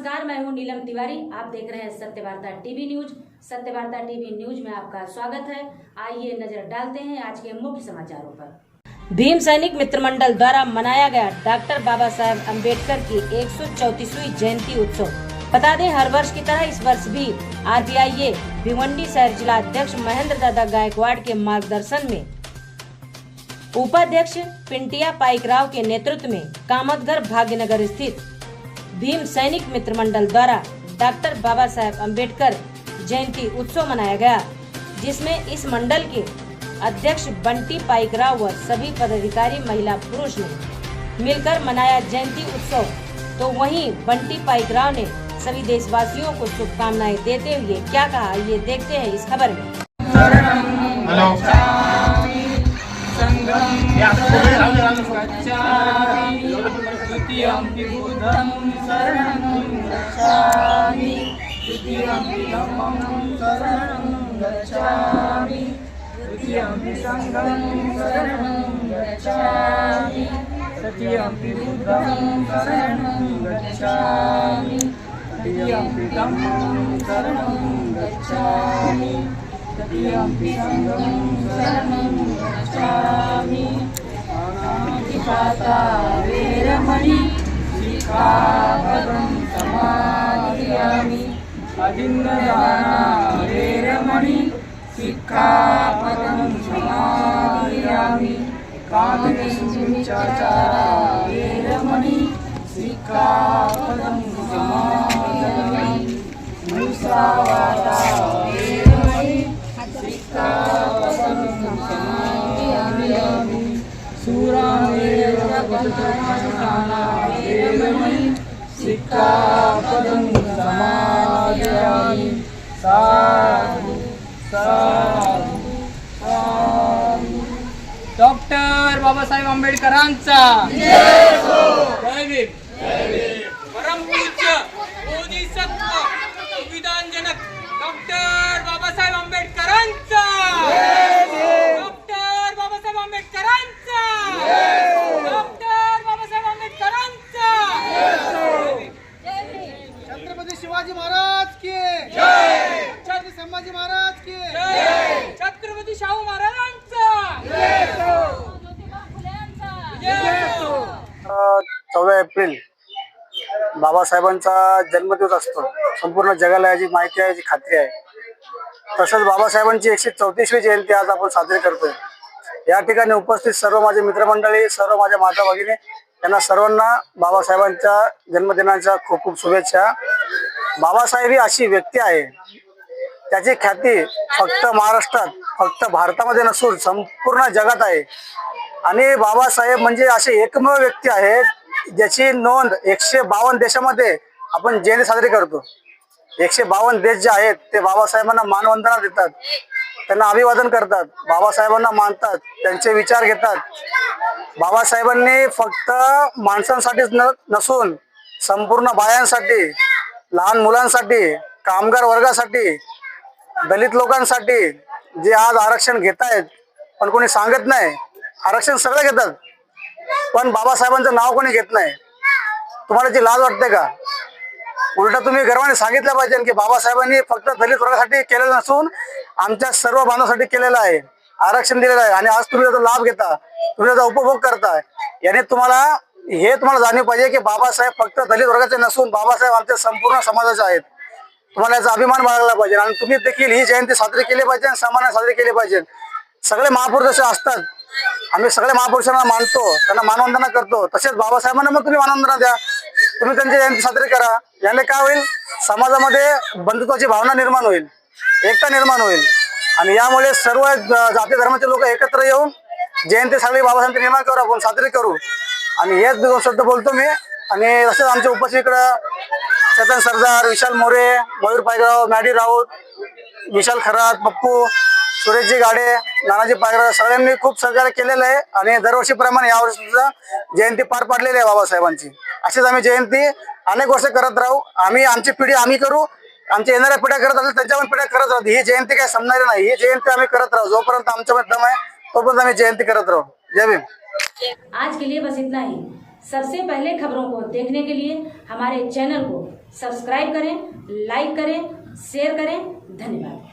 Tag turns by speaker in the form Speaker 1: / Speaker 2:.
Speaker 1: तिवारी। आप देख रहे हैं Satyavarta TV news. Satyavarta TV news में आपका स्वागत है। आइए नज़र डालते हैं आज के मुख्य समाचारों पर। भीम सैनिक मित्र मंडल द्वारा मनाया गया डॉक्टर बाबा साहेब अंबेडकर की एक जयंती उत्सव। बता दें, हर वर्ष की तरह इस वर्ष भी आरपीआईए भिवंडी शहर जिला अध्यक्ष महेंद्र दादा गायकवाड़ के मार्गदर्शन में। उपाध्यक्ष पिंटिया पाइक राव के नेतृत्व में कामतघर भाग्यनगर स्थित भीम सैनिक मित्र मंडल द्वारा डॉक्टर बाबा साहेब अंबेडकर जयंती उत्सव मनाया गया जिसमें इस मंडल के अध्यक्ष बंटी पाइक राव व सभी पदाधिकारी महिला पुरुष ने मिलकर मनाया जयंती उत्सव तो वहीं बंटी पाइक राव ने सभी देशवासियों को शुभकामनाएँ देते हुए क्या कहा ये देखते हैं इस खबर में
Speaker 2: hello
Speaker 3: द्वितीयम्पि बुद्धं शरणं गच्छामि द्वितीयम्पि धम्मं शरणं गच्छामि तृतीयम्पि सङ्घं शरणं गच्छामि तृतीयम्पि बुद्धं शरणं गच्छामि तृतीयम्पि धम्मं शरणं गच्छामि तृतीयम्पि सङ्घं शरणं गच्छामि अनादिपाता वेरमणि शिखापदं समादयामि अदिन्ददाना वेरमणि शिखापदं समादयामि कामनिश्चिचाचारा वेरमणि शिखापदं समादयामि मुसावादा वेरमणि शिखापदं सिक्कापदं समादयामि साधु साधु। डॉक्टर बाबासाहेब आंबेडकरांचा। जय हो। भीम
Speaker 4: परमपूज्य बोधिसत्व संविधानजनक डॉक्टर बाबासाहेब आंबेडकरांचा डॉक्टर बाबासाहेब आंबेडकरांचा डॉक्टर बाबासाहेब आंबेडकरांचा
Speaker 3: छत्रपती शिवाजी महाराज की छत्रपती संभाजी महाराज की
Speaker 4: जय छत्रपती शाहू महाराजांचा
Speaker 2: चौदा एप्रिल बाबासाहेबांचा जन्मदिवस असतो. संपूर्ण जगाला याची माहिती आहे याची खात्री आहे. तसंच बाबासाहेबांची एकशे चौतीसवी जयंती आज आपण साजरी करतोय. या ठिकाणी उपस्थित सर्व माझे मित्रमंडळी सर्व माझ्या माता भगिनी यांना सर्वांना बाबासाहेबांच्या जन्मदिनाच्या खूप खूप शुभेच्छा. बाबासाहेब ही अशी व्यक्ती आहे त्याची ख्याती फक्त महाराष्ट्रात फक्त भारतामध्ये नसून संपूर्ण जगात आहे. आणि बाबासाहेब म्हणजे असे एकमेव व्यक्ती आहेत ज्याची नोंद एकशे बावन्न देशामध्ये आपण जयंती साजरी करतो. एकशे बावन्न देश जे आहेत ते बाबासाहेबांना मानवंदना देतात. त्यांना अभिवादन करतात. बाबासाहेबांना मानतात. त्यांचे विचार घेतात. बाबासाहेबांनी फक्त माणसांसाठीच न नसून संपूर्ण बायांसाठी लहान मुलांसाठी कामगार वर्गासाठी दलित लोकांसाठी जे आज आरक्षण घेत आहेत पण कोणी सांगत नाही आरक्षण सगळं घेतात. पण बाबासाहेबांचं नाव कोणी घेत नाही? तुम्हाला ती लाज वाटते का? उलट तुम्ही गर्वाने सांगितलं पाहिजे की बाबासाहेबांनी फक्त दलित वर्गासाठी केलेलं नसून आमच्या सर्व बांधवासाठी केलेलं आहे. आरक्षण दिलेलं आहे. आणि आज तुम्ही त्याचा लाभ घेता. तुम्ही त्याचा उपभोग करताय. याने तुम्हाला हे तुम्हाला जाणीव पाहिजे की बाबासाहेब फक्त दलित वर्गाचे नसून बाबासाहेब आमच्या संपूर्ण समाजाचे आहेत. तुम्हाला याचा अभिमान बाळगला पाहिजे. आणि तुम्ही देखील ही जयंती साजरी केली पाहिजे आणि सन्मानाने साजरी केली पाहिजे. सगळे महापुरुष जसे असतात. आम्ही सगळ्या महापुरुषांना मानतो त्यांना मानवंदना करतो. तसेच बाबासाहेबांना मग तुम्ही मानवंदना द्या. तुम्ही त्यांची जयंती साजरी करा. याने काय होईल? समाजामध्ये बंधुत्वाची भावना निर्माण होईल. एकता निर्माण होईल. आणि यामुळे सर्व जाती धर्माचे लोक एकत्र येऊन जयंती साजरी बाबासाहेबांची निर्माण करू आपण साजरी करू. आणि हेच शब्द बोलतो मी. आणि तसेच आमचे उपस्थित इकडं चेतन सरदार विशाल मोरे मयूर पायगाव मॅडी राऊत विशाल खरात पप्पू सुरेशजी गाडे नानाजी पागरा सगळ्यांनी खूप सहकार्य केलेलं आहे आणि दरवर्षीप्रमाणे यावर्षी सुद्धा जयंती पार पाडलेली आहे बाबासाहेबांची. अशीच आम्ही जयंती अनेक वर्ष करत राहू. आम्ही आमची पिढी आम्ही करू. आमच्या येणाऱ्या पिढ्या करत असेल त्यांच्या पण पिढ्या करत राहू ही जयंती काय संपणारी नाही. ही जयंती आम्ही करत राहू. जोपर्यंत आमच्यामध्ये म्हणजे दम आहे तोपर्यंत आम्ही जयंती करत राहू. जय भीम.
Speaker 1: आज के लिए बस इतना ही. सबसे पहले खबरों को देखने के लिए हमारे चैनल को सब्सक्राइब करें लाइक करें शेयर करें. धन्यवाद.